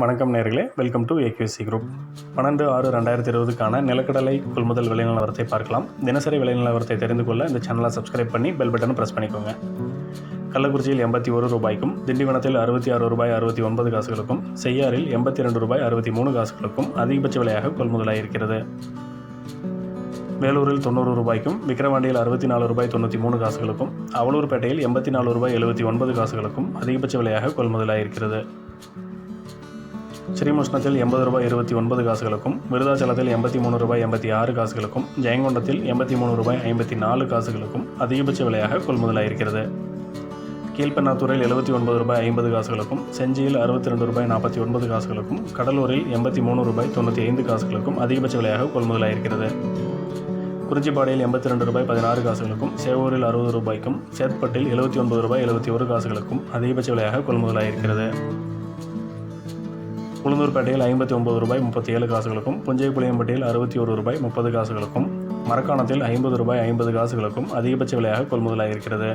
வணக்கம் நேர்களே. Welcome to AKC group பன்னெண்டு ஆறு ரெண்டாயிரத்தி இருபதுக்கான நிலக்கடலை கொள்முதல் விலை நிலவரத்தை பார்க்கலாம். தினசரி விலை நிலவரத்தை தெரிந்து கொள்ள இந்த சேனலை சப்ஸ்கிரைப் பண்ணி பெல் பட்டனை ப்ரெஸ் பண்ணிக்கோங்க. கள்ளக்குறிச்சியில் எண்பத்தி ஒரு ரூபாய்க்கும் திண்டிவனத்தில் அறுபத்தி ஆறு ரூபாய் அறுபத்தி ஒன்பது காசுகளுக்கும் செய்யாறில் எண்பத்தி ரெண்டு ரூபாய் அறுபத்தி மூணு காசுகளுக்கும் அதிகபட்ச விலையாக கொள்முதலாயிருக்கிறது வேலூரில் தொண்ணூறு ரூபாய்க்கும் விக்கிரவாண்டியில் அறுபத்தி நாலு ரூபாய் தொண்ணூற்றி மூணு காசுகளுக்கும் அவலூர்பேட்டையில் எண்பத்தி நாலு ரூபாய் எழுபத்தி ஒன்பது காசுகளுக்கும் அதிகபட்ச விலையாக கொள்முதலாயிருக்கிறது ஸ்ரீமுஷ்ணத்தில் எண்பது ரூபாய் இருபத்தி ஒன்பது காசுகளுக்கும் விருதாச்சலத்தில் எண்பத்தி மூணு ரூபாய் எண்பத்தி ஆறு காசுகளுக்கும் ஜெயங்கொண்டத்தில் எண்பத்தி மூணு ரூபாய் ஐம்பத்தி நாலு காசுகளுக்கும் அதிகபட்ச விலையாக கொள்முதலாயிருக்கிறது. கீழ்பெண்ணாத்தூரில் எழுபத்தி ஒன்பது ரூபாய் ஐம்பது காசுகளுக்கும் செஞ்சியில் அறுபத்தி ரெண்டு ரூபாய் நாற்பத்தி ஒன்பது காசுகளுக்கும் கடலூரில் எண்பத்தி மூணு ரூபாய் தொண்ணூற்றி ஐந்து காசுகளுக்கும் அதிகபட்ச விலையாக கொள்முதலாயிருக்கிறது. குறிஞ்சிப்பாடியில் எண்பத்தி ரெண்டு ரூபாய் பதினாறு காசுகளுக்கும் சேவூரில் அறுபது ரூபாய்க்கும் சேத்பட்டில் எழுபத்தி ஒன்பது ரூபாய் எழுபத்தி ஒரு காசுகளுக்கும் அதிகபட்ச விலையாக கொள்முதலாயிருக்கிறது. உளுந்தூர்பேட்டையில் ஐம்பத்தி ஒன்பது ரூபாய் முப்பத்தி ஏழு காசுகளுக்கும் புஞ்சை புளியம்பட்டியில் அறுபத்தி ஒரு ரூபாய் முப்பது காசுகளுக்கும் மரக்காணத்தில் ஐம்பது ரூபாய் ஐம்பது காசுகளுக்கும் அதிகபட்ச விலையாக கொள்முதலாயிருக்கிறது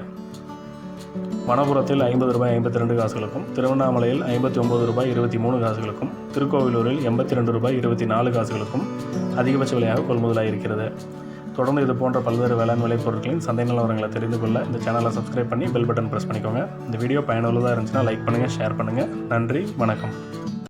வனபுரத்தில் ஐம்பது ரூபாய் ஐம்பத்தி ரெண்டு காசுகளுக்கும் திருவண்ணாமலையில் ஐம்பத்தி ஒம்பது ரூபாய் இருபத்தி மூணு காசுகளுக்கும் திருக்கோவிலூரில் எண்பத்தி ரெண்டு ரூபாய் இருபத்தி நாலு காசுகளுக்கும் அதிகபட்ச விலையாக கொள்முதலாயிருக்கிறது தொடர்ந்து இது போன்ற பல்வேறு வேளாண் விளைப் பொருட்களின் சந்தை நிலவரங்களை தெரிந்து கொள்ள இந்த சேனலை சப்ஸ்கிரைப் பண்ணி பெல் பட்டன் ப்ரெஸ் பண்ணிக்கோங்க. இந்த வீடியோ பயனுள்ளதாக இருந்துச்சுன்னா லைக் பண்ணுங்கள் ஷேர் பண்ணுங்கள் நன்றி வணக்கம்.